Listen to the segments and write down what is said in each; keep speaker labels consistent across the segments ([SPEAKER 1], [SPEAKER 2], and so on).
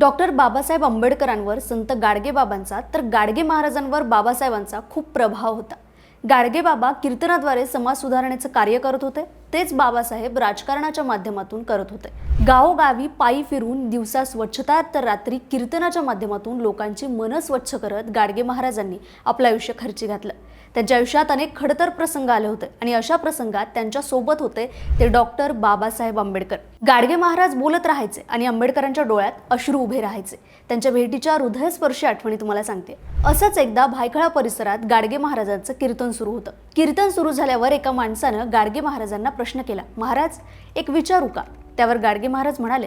[SPEAKER 1] doctor Babasaheb आंबेडकरांवर संत गाडगेबाबांचा तर गाडगे महाराजांवर बाबासाहेबांचा खूप प्रभाव होता गाडगे बाबा कीर्तनाद्वारे समाज सुधारण्याचं कार्य करत होते तेच बाबासाहेब राजकारणाच्या माध्यमातून करत होते गावोगावी पायी फिरून दिवसा स्वच्छता तर रात्री कीर्तनाच्या माध्यमातून लोकांची मनं स्वच्छ करत गाडगे महाराजांनी आपलं आयुष्य खर्ची घातलं त्यांच्या आयुष्यात अनेक खडतर प्रसंग आले होते आणि अशा प्रसंगात त्यांच्या सोबत होते ते डॉक्टर बाबासाहेब आंबेडकर गाडगे महाराज बोलत राहायचे आणि आंबेडकरांच्या डोळ्यात अश्रू उभे राहायचे त्यांच्या भेटीच्या हृदयस्पर्शी आठवणी तुम्हाला सांगते असंच एकदा भायखळा परिसरात गाडगे महाराजांचं कीर्तन सुरू होतं कीर्तन सुरू झाल्यावर एका माणसानं गाडगे महाराजांना प्रश्न केला महाराज एक विचारू का त्यावर गाडगे महाराज म्हणाले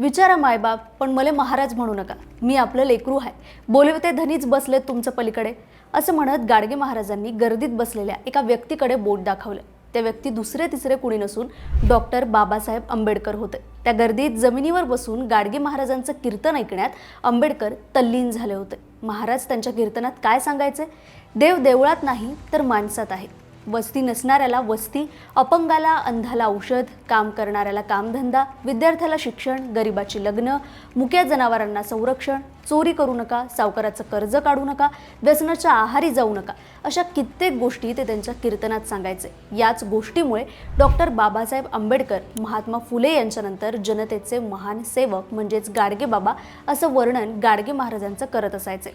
[SPEAKER 1] विचारा मायबाप पण मला महाराज म्हणू नका मी आपलं लेकरू आहे बोलवते धनीच बसलेत तुमचं पलीकडे असं म्हणत गाडगे महाराजांनी गर्दीत बसलेल्या एका व्यक्तीकडे बोट दाखवलं त्या व्यक्ती दुसरे तिसरे कुणी नसून डॉक्टर बाबासाहेब आंबेडकर होते त्या गर्दीत जमिनीवर बसून गाडगे महाराजांचं कीर्तन ऐकण्यात आंबेडकर तल्लीन झाले होते महाराज त्यांच्या कीर्तनात काय सांगायचे देव देवळात नाही तर माणसात आहे वस्ती नसणाऱ्याला वस्ती अपंगाला अंधाला औषध काम करणाऱ्याला कामधंदा विद्यार्थ्याला शिक्षण गरिबाची लग्न मुक्या जनावरांना संरक्षण चोरी करू नका सावकाराचं कर्ज काढू नका व्यसनाच्या आहारी जाऊ नका अशा कित्येक गोष्टी ते त्यांच्या कीर्तनात सांगायचे याच गोष्टीमुळे डॉक्टर बाबासाहेब आंबेडकर महात्मा फुले यांच्यानंतर जनतेचे महान सेवक म्हणजेच गाडगे बाबा असं वर्णन गाडगे महाराजांचं करत असायचे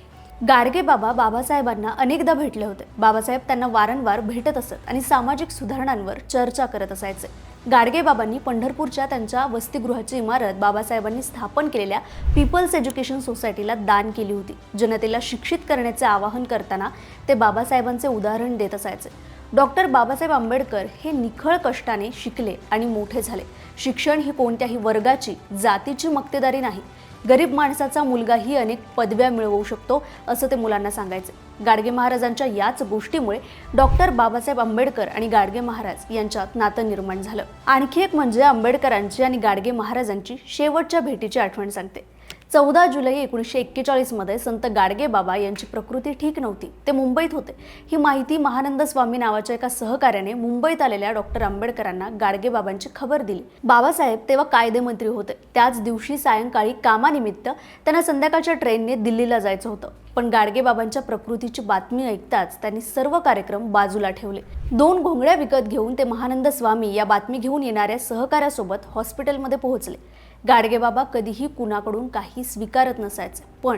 [SPEAKER 1] गारगे बाबा बाबासाहेबांना अनेकदा भेटले होते बाबासाहेब त्यांना वारंवार भेटत असत आणि सामाजिक सुधारणांवर चर्चा करत असायचे गाडगे बाबांनी पंढरपूरच्या त्यांच्या वसतिगृहाची इमारत बाबासाहेबांनी स्थापन केलेल्या पीपल्स एज्युकेशन सोसायटीला दान केली होती जनतेला शिक्षित करण्याचे आवाहन करताना ते बाबासाहेबांचे उदाहरण देत असायचे डॉक्टर बाबासाहेब आंबेडकर हे निखळ कष्टाने शिकले आणि मोठे झाले शिक्षण ही कोणत्याही वर्गाची जातीची मक्तेदारी नाही गरीब माणसाचा मुलगाही अनेक पदव्या मिळवू शकतो असं ते मुलांना सांगायचं गाडगे महाराजांच्या याच गोष्टीमुळे डॉक्टर बाबासाहेब आंबेडकर आणि गाडगे महाराज यांच्यात नातं निर्माण झालं आणखी एक म्हणजे आंबेडकरांची आणि गाडगे महाराजांची शेवटच्या भेटीची आठवण सांगते चौदा जुलै एकोणीसशे एक्केचाळीसमध्ये संत गाडगे बाबा यांची प्रकृती ठीक नव्हती ते मुंबईत होते ही माहिती महानंद स्वामी नावाच्या एका सहकार्याने मुंबईत आलेल्या डॉक्टर आंबेडकरांना गाडगे बाबांची खबर दिली बाबासाहेब तेव्हा कायदेमंत्री होते त्याच दिवशी सायंकाळी कामानिमित्त त्यांना संध्याकाळच्या ट्रेनने दिल्लीला जायचं होतं पण गाडगे बाबांच्या प्रकृतीची बातमी ऐकताच त्यांनी सर्व कार्यक्रम बाजूला ठेवले दोन घोंगड्या विकत घेऊन ते महानंद स्वामी या बातमी घेऊन येणाऱ्या सहकार्यासोबत हॉस्पिटलमध्ये पोहोचले गाडगेबाबा कधीही कुणाकडून काही स्वीकारत नसायचे पण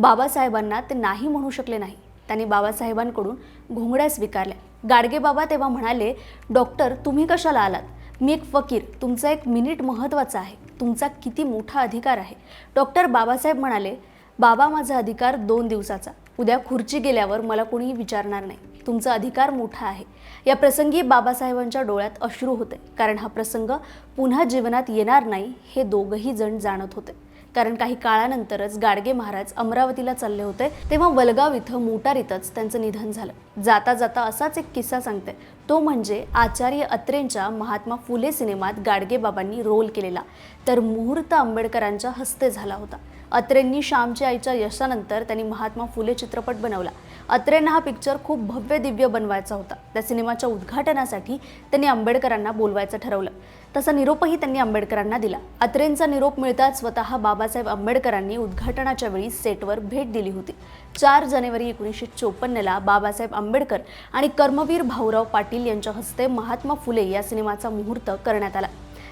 [SPEAKER 1] बाबासाहेबांना ते नाही म्हणू शकले नाही त्यांनी बाबासाहेबांकडून घोंगड्या स्वीकारल्या गाडगेबाबा तेव्हा म्हणाले डॉक्टर तुम्ही कशाला आलात मी एक फकीर तुमचा एक मिनिट महत्त्वाचा आहे तुमचा किती मोठा अधिकार आहे डॉक्टर बाबासाहेब म्हणाले बाबा माझा अधिकार दोन दिवसाचा उद्या खुर्ची गेल्यावर मला कोणीही विचारणार नाही तुमचा अधिकार मोठा आहे या प्रसंगी बाबासाहेबांच्या डोळ्यात अश्रू होते कारण हा प्रसंग पुन्हा जीवनात येणार नाही हे दोघही जण जाणत होते कारण काही काळानंतरच गाडगे महाराज अमरावतीला चालले होते तेव्हा वलगाव इथं मोटारीतच त्यांचं निधन झालं जाता जाता असाच एक किस्सा सांगते तो म्हणजे आचार्य अत्रेंच्या महात्मा फुले सिनेमात बाबांनी रोल केलेला तर मुहूर्त आंबेडकरांच्या हस्ते झाला होता अत्रेंनी श्यामच्या आईच्या यशानंतर त्यांनी महात्मा फुले चित्रपट बनवला अत्रेंना हा पिक्चर खूप भव्य दिव्य बनवायचा होता त्या सिनेमाच्या उद्घाटनासाठी त्यांनी आंबेडकरांना बोलवायचं ठरवलं तसा निरोपही त्यांनी आंबेडकरांना दिला अत्रेंचा निरोप मिळताच स्वतः बाबा बाबासाहेब आंबेडकरांनी उद्घाटनाच्या वेळी सेटवर भेट दिली होती चार जानेवारी एकोणीसशे चोपन्नला बाबासाहेब आंबेडकर आणि कर्मवीर भाऊराव पाटील यांच्या हस्ते महात्मा फुले या सिनेमाचा मुहूर्त करण्यात आला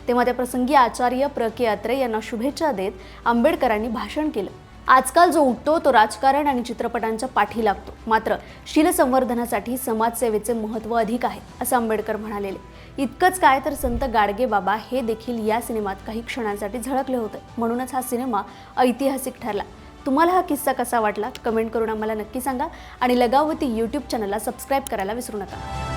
[SPEAKER 1] तेव्हा त्या प्रसंगी आचार्य प्र के अत्रे यांना शुभेच्छा देत आंबेडकरांनी भाषण केलं आजकाल जो उठतो तो राजकारण आणि चित्रपटांच्या पाठी लागतो मात्र शीलसंवर्धनासाठी समाजसेवेचे महत्त्व अधिक आहे असं आंबेडकर म्हणालेले इतकंच काय तर संत गाडगे बाबा हे देखील या सिनेमात काही क्षणांसाठी झळकले होते म्हणूनच हा सिनेमा ऐतिहासिक ठरला तुम्हाला हा किस्सा कसा वाटला कमेंट करून आम्हाला नक्की सांगा आणि लगावती यूट्यूब चॅनलला सबस्क्राईब करायला विसरू नका